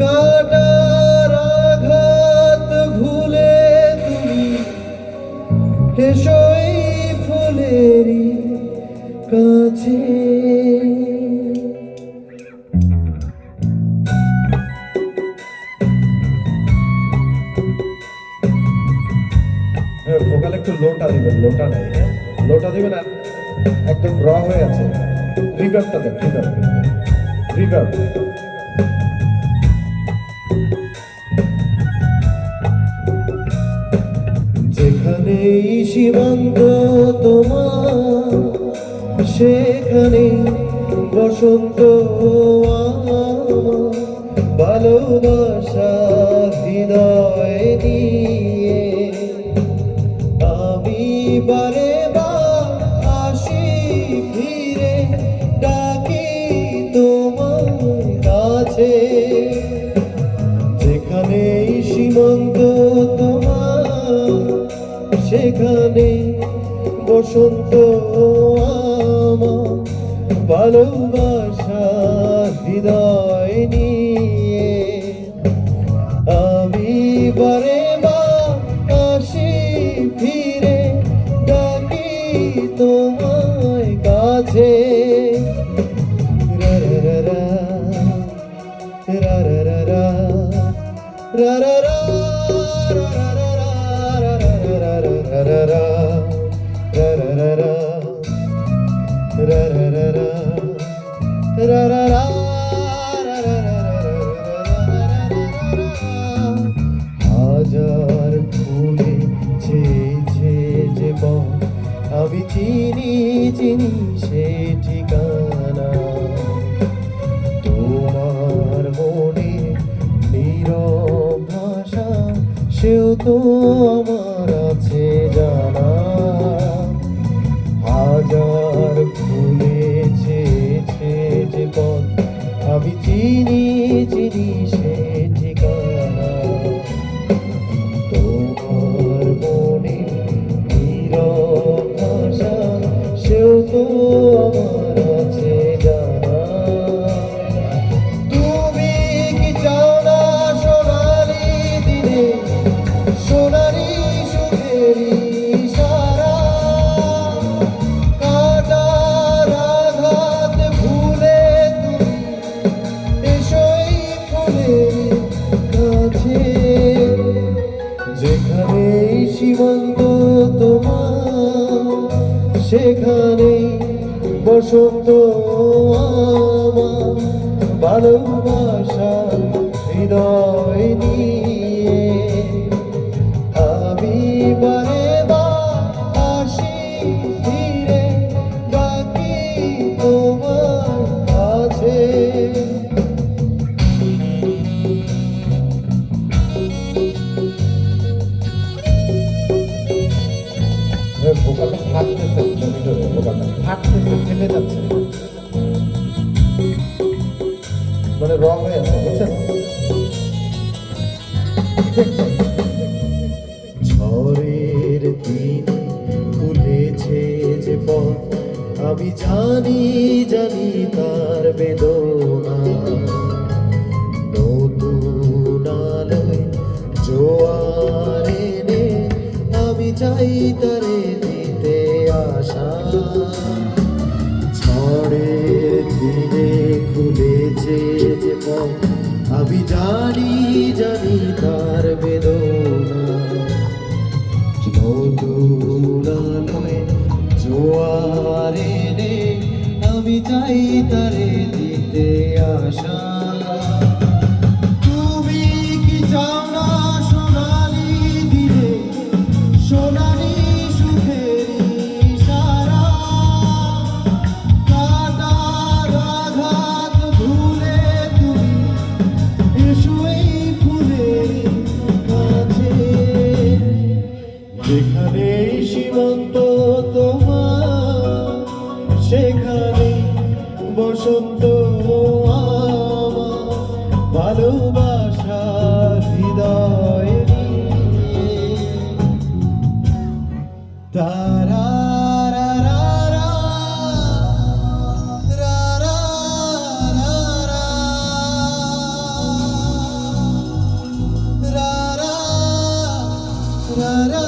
কাটার আঘাত ভুলে তুমি হেসই ফুলেরই কাছে। ভোকাল একটু লোটা দিবেন, লোটা নাই হ্যাঁ? লোটা দিবেন একদম র হয়ে আছে। রিভার্বটা দেন রিভার্ব রিভার্ব সীমান্ত তোমার। সেখানে বসন্ত ভালোবাসা বসন্ত ভালোবাসা হৃদয় নিয়ে। আমি বারে সে ঠিকানা। তোমার মনে নীরব ভাষা সেও তো আমার আছে জানা। যেখানে সীমান্ত তোমার সেখানে বসন্ত আমার ভালোবাসা হৃদয় নিয়ে। থেমে যাচ্ছে। মানে রং হয়ে আছে বুঝছেন? ঝড়ের দিন খুলেছে যে আমি জানি ঝড়ের যে আমি জানি জানি তার বেদনা। নতুন আমি চাই তারে দিতে আশা তো ভালোবাসা হৃদয় তারা ra ra